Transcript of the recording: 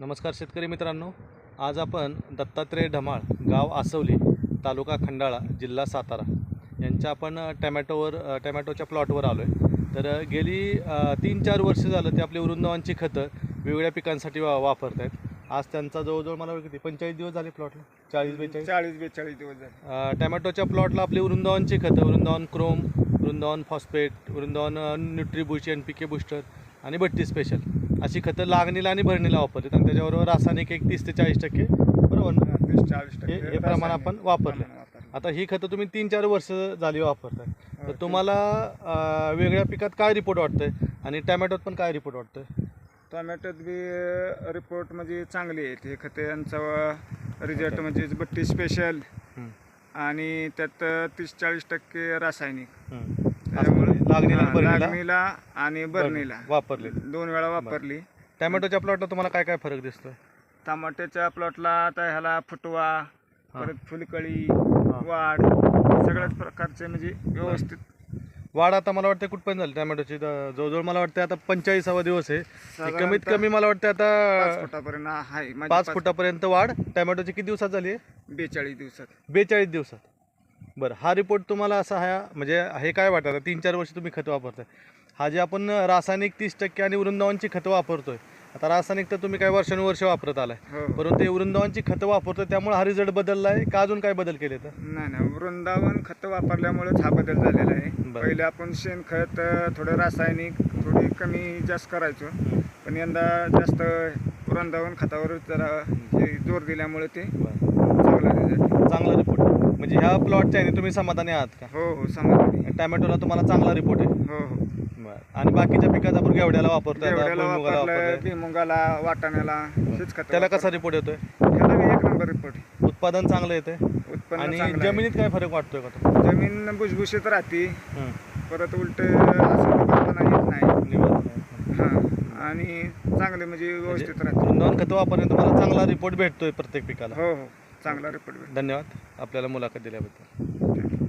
नमस्कार शेतकरी मित्रांनो. आज आपण दत्तात्रय ढमाळ गाव आसवली तालुका खंडाळा जिल्हा सातारा यांच्या आपण टॅमॅटोवर टॅमॅटोच्या प्लॉटवर आलो आहे तर गेली तीन चार वर्ष झालं ते आपली वृंदावांची खतं वेगवेगळ्या पिकांसाठी वा वापरत आहेत आज त्यांचा जवळजवळ मला किती पंचेचाळीस दिवस झाले प्लॉटला. चाळीस बेचाळीस? चाळीस बेचाळीस दिवस झाले. टॅमॅटोच्या प्लॉटला आपली वृंदावनची खतं Vrindavan chrome Vrindavan phosphate Vrindavan Nutribush N P K booster आणि बट्टी स्पेशल. अशी खतं लागणीला आणि भरणीला वापरतात आणि त्याच्याबरोबर रासायनिक एक तीस ते चाळीस टक्के बरोबर? तीस चाळीस टक्के हे- हे प्रमाण आपण वापरलं. आता ही खतं तुम्ही तीन चार वर्ष झाली वापरताय हो, तर तुम्हाला अ, वेगळ्या पिकात काय रिपोर्ट वाटतंय आणि टॅमॅटोत पण काय रिपोर्ट वाटतंय टोमॅटोत बी रिपोर्ट म्हणजे चांगली आहेत हे खते यांचा रिझल्ट म्हणजे बत्ती स्पेशल. आणि त्यात तीस चाळीस टक्के रासायनिक. त्यामुळे लागणीला आणि भरणीला लागणीला आणि बरणीला. वापरले दोन वेळा वापरली. टॅमॅटोच्या प्लॉटला तुम्हाला काय काय फरक दिसतोय? टमाट्याच्या प्लॉटला आता ह्याला फुटवा. परत फुलकळी. वाढ सगळ्याच प्रकारचे म्हणजे व्यवस्थित. वाढ आता मला वाटतं कुठपर्यंत झाली टॅमॅटोची? द- जवळजवळ मला वाटतं आता पंचेचाळीसावा दिवस आहे. ती कमीत कमी मला वाटतं पाच आता फुटापर्यंत आहे माझी पाच फुटापर्यंत वाढ. टॅमॅटोची किती दिवसात झाली आहे? बेचाळीस दिवसात. बेचाळीस दिवसात. बरं हा रिपोर्ट तुम्हाला असा हा म्हणजे हे काय वाटतं? तीन चार वर्ष तुम्ही खतं वापरताय. हा जे आपण रासायनिक तीस टक्के आणि वृंदावनची खतं वापरतोय. आता रासायनिक तर तुम्ही काय वर्षानुवर्ष वापरत आलाय. हो. हो. परंतु ते वृंदावनची खतं वापरतोय त्यामुळे हा रिझल्ट बदलला आहे का अजून काय बदल केले तर नाही नाही. वृंदावन खत वापरल्यामुळेच हा बदल झालेला आहे. बरं. पहिले आपण शेणखत थोडं रासायनिक थोडी कमी जास्त करायचो. पण यंदा जास्त वृंदावन खतावर जरा जोर दिल्यामुळे ते चांगला रिझल्ट चांगला रिपोर्ट म्हणजे ह्या प्लॉटच्या आहे तुम्ही समाधानी आहात का? हो हो समाधानी. टॅमॅटोला तुम्हाला चांगला रिपोर्ट आहे. हो हो. आणि बाकीच्या पिकाचा आपण घेवड्याला वापरतोय आता भुईमुगाला वापरलं वापरतोय. भुईमुगाला वाटाण्याला हेच खत त्याला कसा रिपोर्ट येतोय? त्याला बी एक नंबर रिपोर्ट उत्पादन चांगलं येतंय? उत्पन्न आणि चांगलं आहे. जमिनीत काय फरक वाटतोय का तो जमीन भुसभुशीत राहते. हं. परत उलट असं येत नाही. हा. आणि चांगले म्हणजे व्यवस्थित राहते. वृंदावन खतं वापरणे तुम्हाला चांगला रिपोर्ट भेटतोय प्रत्येक पिकाला. हो हो. चांगला रिपोर्ट धन्यवाद. आपल्याला मुलाखत दिल्याबद्दल.